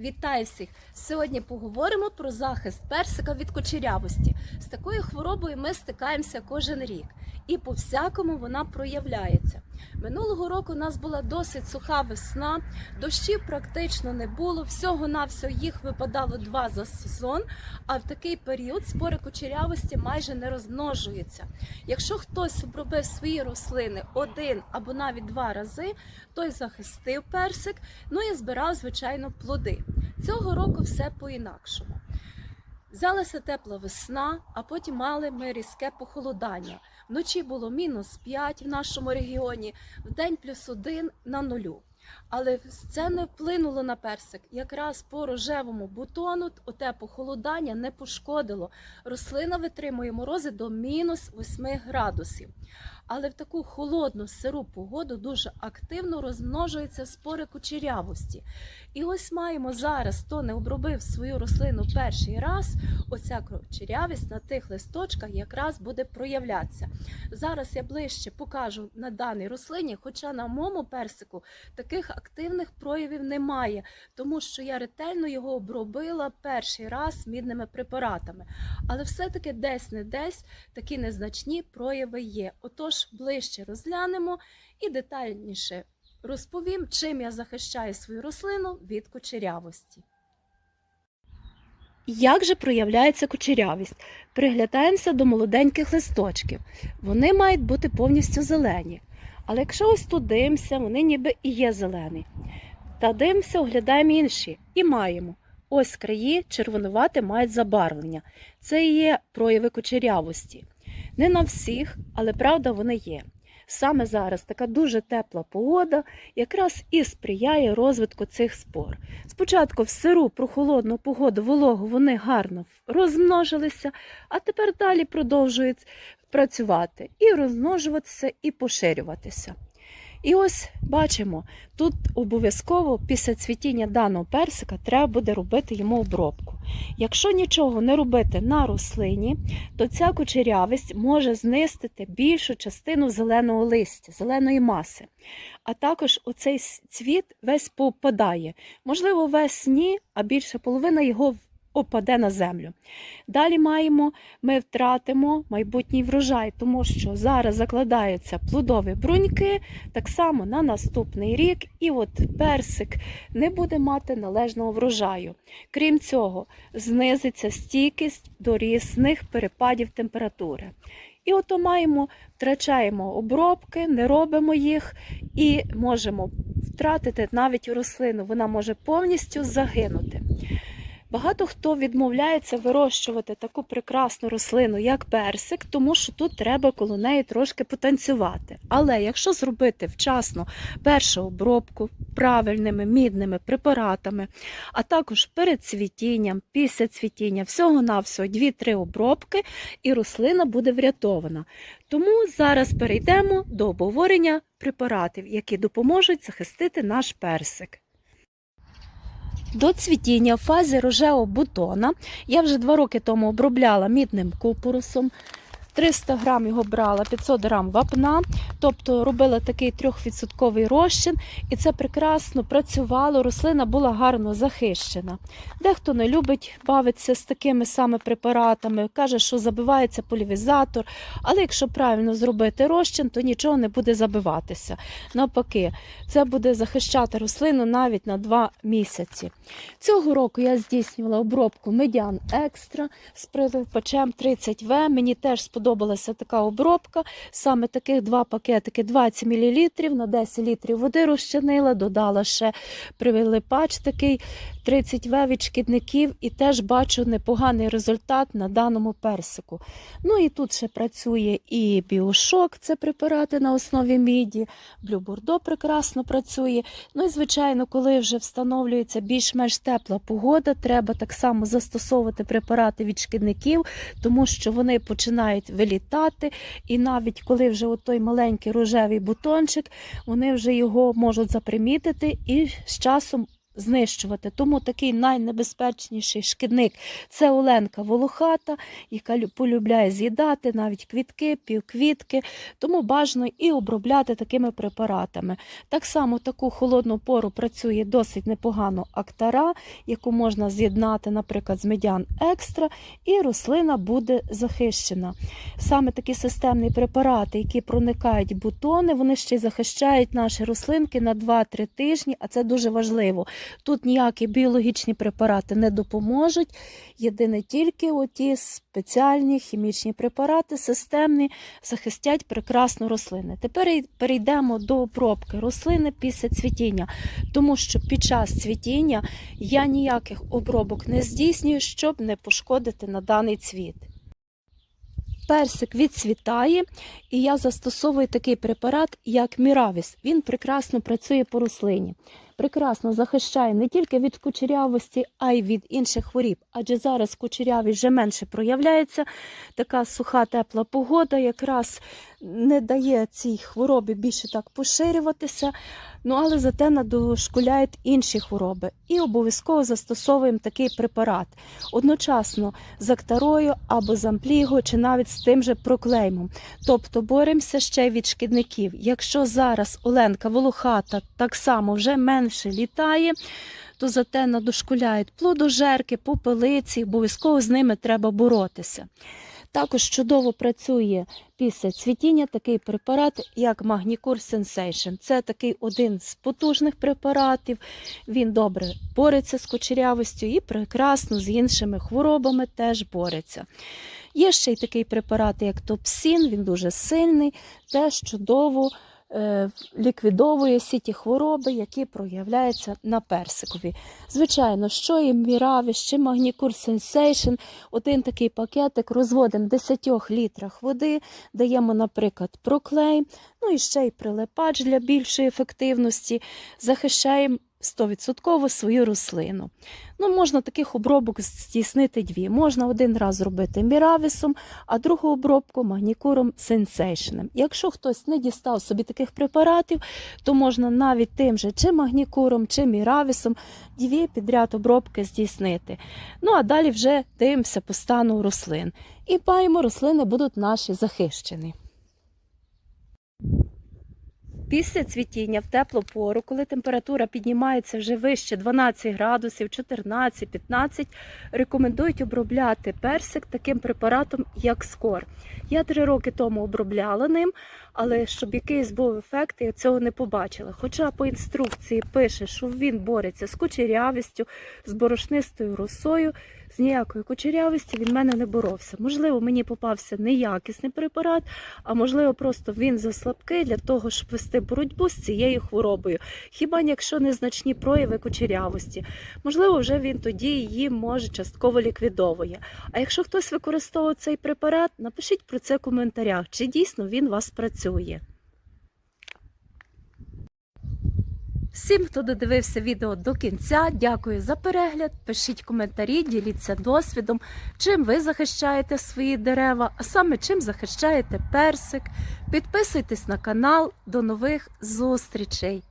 Вітаю всіх! Сьогодні поговоримо про захист персика від кучерявості. З такою хворобою ми стикаємося кожен рік, і по всякому вона проявляється. Минулого року у нас була досить суха весна, дощів практично не було. Всього навсього їх випадало два за сезон. А в такий період спори кучерявості майже не розмножуються. Якщо хтось обробив свої рослини один або навіть два рази, той захистив персик, ну і збирав, звичайно, плоди. Цього року все по-інакшому. Взялася тепла весна, а потім мали ми різке похолодання. Вночі було мінус 5 в нашому регіоні, вдень плюс 1 на нулю. Але це не вплинуло на персик. Якраз по рожевому бутону оте похолодання не пошкодило. Рослина витримує морози до мінус 8 градусів. Але в таку холодну сиру погоду дуже активно розмножуються спори кучерявості. І ось маємо зараз, хто не обробив свою рослину перший раз, оця кучерявість на тих листочках якраз буде проявлятися. Зараз я ближче покажу на даній рослині, хоча на моєму персику таких активних проявів немає, тому що я ретельно його обробила перший раз мідними препаратами. Але все-таки десь не десь такі незначні прояви є. Отож, ближче розглянемо і детальніше розповім, чим я захищаю свою рослину від кучерявості. Як же проявляється кучерявість? Приглядаємося до молоденьких листочків. Вони мають бути повністю зелені. Але якщо ось тут дивимося, вони ніби і є зелені. Та дивимося, оглядаємо інші і маємо. Ось краї червонувати мають забарвлення. Це і є прояви кучерявості. Не на всіх, але правда вони є. Саме зараз така дуже тепла погода якраз і сприяє розвитку цих спор. Спочатку в сиру прохолодну погоду вологу вони гарно розмножилися, а тепер далі продовжують працювати і розмножуватися, і поширюватися. І ось бачимо, тут обов'язково після цвітіння даного персика треба буде робити йому обробку. Якщо нічого не робити на рослині, то ця кучерявість може знистити більшу частину зеленого листя, зеленої маси. А також оцей цвіт весь попадає. Можливо, весь ні, а більша половина його опаде на землю. Далі маємо, ми втратимо майбутній врожай, тому що зараз закладаються плодові бруньки, так само на наступний рік, і от персик не буде мати належного врожаю. Крім цього, знизиться стійкість до різних перепадів температури. І ото маємо, втрачаємо обробки, не робимо їх і можемо втратити навіть рослину, вона може повністю загинути. Багато хто відмовляється вирощувати таку прекрасну рослину, як персик, тому що тут треба коло неї трошки потанцювати. Але якщо зробити вчасно першу обробку правильними мідними препаратами, а також перед цвітінням, після цвітіння, всього-навсього 2-3 обробки, і рослина буде врятована. Тому зараз перейдемо до обговорення препаратів, які допоможуть захистити наш персик. До цвітіння в фазі рожевого бутона я вже два роки тому обробляла мідним купоросом. 300 грам його брала, 500 грам вапна, тобто робила такий 3% розчин, і це прекрасно працювало, рослина була гарно захищена. Дехто не любить бавитися з такими саме препаратами, каже, що забивається полівізатор, але якщо правильно зробити розчин, то нічого не буде забиватися. Навпаки, це буде захищати рослину навіть на 2 місяці. Цього року я здійснювала обробку медян екстра з прилипачем 30В. Мені теж сподобалася така обробка. Саме таких два пакетики 20 мл на 10 літрів води розчинила, додала ще прилипач такий 30В від шкідників і теж бачу непоганий результат на даному персику. Ну і тут ще працює і біошок, це препарати на основі міді, блюбордо прекрасно працює. Ну і звичайно, коли вже встановлюється більш-менш тепла погода, треба так само застосовувати препарати від шкідників, тому що вони починають вилітати, і навіть коли вже той маленький рожевий бутончик, вони вже його можуть запримітити і з часом знищувати. Тому такий найнебезпечніший шкідник це оленка волохата, яка лю- полюбляє з'їдати навіть квітки, півквітки. Тому бажано і обробляти такими препаратами. Так само таку холодну пору працює досить непогано актара, яку можна з'єднати, наприклад, з медян екстра, і рослина буде захищена. Саме такі системні препарати, які проникають бутони, вони ще й захищають наші рослинки на 2-3 тижні, а це дуже важливо. Тут ніякі біологічні препарати не допоможуть. Єдине тільки оті спеціальні хімічні препарати, системні, захистять прекрасно рослини. Тепер перейдемо до обробки рослини після цвітіння, тому що під час цвітіння я ніяких обробок не здійснюю, щоб не пошкодити на даний цвіт. Персик відцвітає, і я застосовую такий препарат, як Міравіс. Він прекрасно працює по рослині, прекрасно захищає не тільки від кучерявості, а й від інших хворіб. Адже зараз кучерявість вже менше проявляється. Така суха, тепла погода якраз не дає цій хворобі більше так поширюватися. Ну, але зате надошкуляють інші хвороби. І обов'язково застосовуємо такий препарат. Одночасно з актарою або з ампліго, чи навіть з тим же проклеймом. Тобто боремося ще й від шкідників. Якщо зараз Оленка волохата так само вже менше літає, то зате надошкуляють плодожерки, попелиці, обов'язково з ними треба боротися. Також чудово працює після цвітіння такий препарат, як Magnicure Sensation. Це такий один з потужних препаратів. Він добре бореться з кучерявостю і прекрасно з іншими хворобами теж бореться. Є ще й такий препарат, як Топсін, він дуже сильний, теж чудово ліквідовує всі ті хвороби, які проявляються на персикові. Звичайно, що і міраві, що Магнікур сенсейшн, один такий пакетик розводимо в 10 літрах води, даємо, наприклад, проклей, ну і ще й прилипач для більшої ефективності, захищаємо 100% свою рослину. Ну, можна таких обробок здійснити дві. Можна один раз зробити міравісом, а другу обробку магнікуром сенсейшеном. Якщо хтось не дістав собі таких препаратів, то можна навіть тим же чи магнікуром, чи міравісом дві підряд обробки здійснити. Ну а далі вже дивимося по стану рослин. І паємо, рослини будуть наші захищені. Після цвітіння в теплу пору, коли температура піднімається вже вище 12 градусів, 14-15, рекомендують обробляти персик таким препаратом, як скор. Я три роки тому обробляла ним, але щоб якийсь був ефект, я цього не побачила. Хоча по інструкції пише, що він бореться з кучерявістю, з борошнистою росою, з ніякою кучерявістю він в мене не боровся. Можливо, мені попався неякісний препарат, а можливо, просто він заслабкий для того, щоб вести боротьбу з цією хворобою. Хіба якщо незначні прояви кучерявості, можливо, вже він тоді її може частково ліквідовує. А якщо хтось використовує цей препарат, напишіть про це в коментарях, чи дійсно він вас працює. Всім, хто додивився відео до кінця, дякую за перегляд. Пишіть коментарі, діліться досвідом, чим ви захищаєте свої дерева, а саме чим захищаєте персик. Підписуйтесь на канал. До нових зустрічей!